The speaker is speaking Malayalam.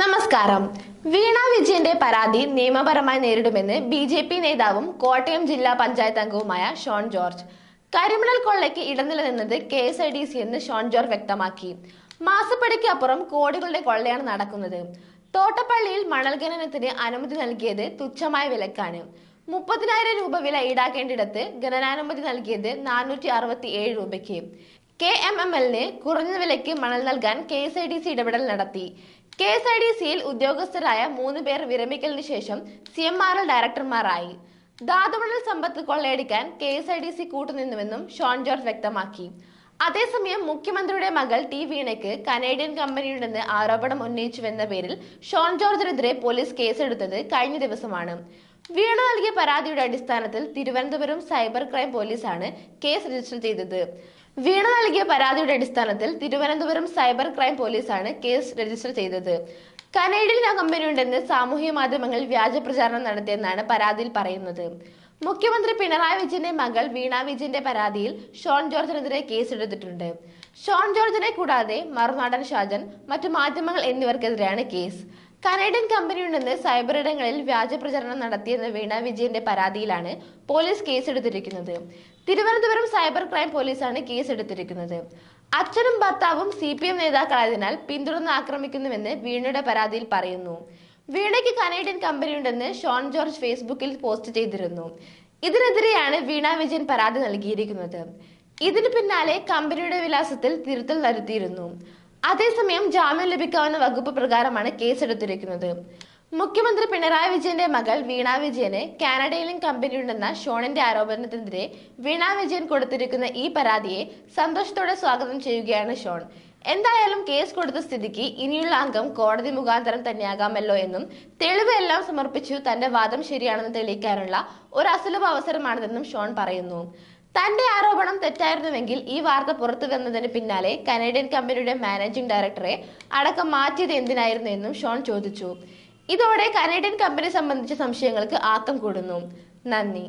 നമസ്കാരം. വീണ വിജയന്റെ പരാതി നിയമപരമായി നേരിടുമെന്ന് ബി ജെ പി നേതാവും കോട്ടയം ജില്ലാ പഞ്ചായത്ത് അംഗവുമായ ഷോൺ ജോർജ്. കരിമണൽ കൊള്ളയ്ക്ക് ഇടനിലനിന്നത് K S I D C എന്ന് ഷോൺ ജോർജ് വ്യക്തമാക്കി. മാസപ്പടിക്ക് അപ്പുറം കോടികളുടെ കൊള്ളയാണ് നടക്കുന്നത്. തോട്ടപ്പള്ളിയിൽ മണൽ ഖനനത്തിന് അനുമതി നൽകിയത് തുച്ഛമായ വിലക്കാണ്. മുപ്പതിനായിരം രൂപ വില ഈടാക്കേണ്ടിടത്ത് ഖനനാനുമതി നൽകിയത് നാനൂറ്റി അറുപത്തി ഏഴ് രൂപയ്ക്ക്. കെ എം എം എല്ലിന് കുറഞ്ഞ വിലയ്ക്ക് മണൽ നൽകാൻ K S I D C ഇടപെടൽ നടത്തി. കെ എസ് ഐ ഡി സിയിൽ ഉദ്യോഗസ്ഥരായ മൂന്ന് പേർ വിരമിക്കലിന് ശേഷം സി എം ആർ എൽ ഡയറക്ടർമാരായി. ധാതുമണൽ സമ്പത്ത് കൊള്ളയടിക്കാൻ K S I D C കൂട്ടുനിന്നുവെന്നും Shone George വ്യക്തമാക്കി. അതേസമയം മുഖ്യമന്ത്രിയുടെ മകൾ ടി വീണയ്ക്ക് കനേഡിയൻ കമ്പനിയുണ്ടെന്ന് ആരോപണം ഉന്നയിച്ചുവെന്ന പേരിൽ ഷോൺ ജോർജിനെതിരെ പോലീസ് കേസെടുത്തത് കഴിഞ്ഞ ദിവസമാണ്. വീണ നൽകിയ പരാതിയുടെ അടിസ്ഥാനത്തിൽ തിരുവനന്തപുരം സൈബർ ക്രൈം പോലീസാണ് കേസ് രജിസ്റ്റർ ചെയ്തത്. വീണ നൽകിയ പരാതിയുടെ അടിസ്ഥാനത്തിൽ തിരുവനന്തപുരം സൈബർ ക്രൈം പോലീസാണ് കേസ് രജിസ്റ്റർ ചെയ്തത്. കനേഡിയൻ കമ്പനിയുണ്ടെന്ന് സാമൂഹ്യ മാധ്യമങ്ങളിൽ വ്യാജ പ്രചാരണം നടത്തിയെന്നാണ് പരാതിയിൽ പറയുന്നത്. മുഖ്യമന്ത്രി പിണറായി വിജയന്റെ മകൾ വീണ വിജയന്റെ പരാതിയിൽ ഷോൺ ജോർജിനെതിരെ കേസെടുത്തിട്ടുണ്ട്. ഷോൺ ജോർജിനെ കൂടാതെ മറുനാടൻ ഷാജൻ മറ്റു മാധ്യമങ്ങൾ എന്നിവർക്കെതിരെയാണ് കേസ്. കനേഡിയൻ കമ്പനിയിൽ നിന്ന് സൈബർ ഇടങ്ങളിൽ വ്യാജ പ്രചരണം നടത്തിയെന്ന വീണ വിജയന്റെ പരാതിയിലാണ് പോലീസ് കേസെടുത്തിരിക്കുന്നത്. തിരുവനന്തപുരം സൈബർ ക്രൈം പോലീസാണ് കേസെടുത്തിരിക്കുന്നത്. അച്ഛനും ഭർത്താവും സി പി എം നേതാക്കളായതിനാൽ പിന്തുടർന്ന് ആക്രമിക്കുന്നുവെന്ന് വീണയുടെ പരാതിയിൽ പറയുന്നു. വീണയ്ക്ക് കനേഡിയൻ കമ്പനിയുണ്ടെന്ന് ഷോൺ ജോർജ് ഫേസ്ബുക്കിൽ പോസ്റ്റ് ചെയ്തിരുന്നു. ഇതിനെതിരെയാണ് വീണ വിജയൻ പരാതി നൽകിയിരിക്കുന്നത്. ഇതിനു പിന്നാലെ കമ്പനിയുടെ വിലാസത്തിൽ തിരുത്തൽ വരുത്തിയിരുന്നു. അതേസമയം ജാമ്യം ലഭിക്കാവുന്ന വകുപ്പ് പ്രകാരമാണ് കേസെടുത്തിരിക്കുന്നത്. മുഖ്യമന്ത്രി പിണറായി വിജയന്റെ മകൾ വീണ വിജയന് കാനഡയിലും കമ്പനിയുണ്ടെന്ന ഷോണിന്റെ ആരോപണത്തിനെതിരെ വീണ വിജയൻ കൊടുത്തിരിക്കുന്ന ഈ പരാതിയെ സന്തോഷത്തോടെ സ്വാഗതം ചെയ്യുകയാണ് ഷോൺ. എന്തായാലും കേസ് കൊടുത്ത സ്ഥിതിക്ക് ഇനിയുള്ള അംഗം കോടതി മുഖാന്തരം തന്നെയാകാമല്ലോ എന്നും തെളിവ് എല്ലാം സമർപ്പിച്ചു തന്റെ വാദം ശരിയാണെന്ന് തെളിയിക്കാനുള്ള ഒരു അസുലഭ അവസരമാണിതെന്നും ഷോൺ പറയുന്നു. തന്റെ ആരോപണം തെറ്റായിരുന്നുവെങ്കിൽ ഈ വാർത്ത പുറത്തു വന്നതിന് പിന്നാലെ കനേഡിയൻ കമ്പനിയുടെ മാനേജിംഗ് ഡയറക്ടറെ അടക്കം മാറ്റിയത് എന്തിനായിരുന്നു എന്നും ഷോൺ ചോദിച്ചു. ഇതോടെ കനേഡിയൻ കമ്പനി സംബന്ധിച്ച സംശയങ്ങൾക്ക് ആക്കം കൂടുന്നു. നന്ദി.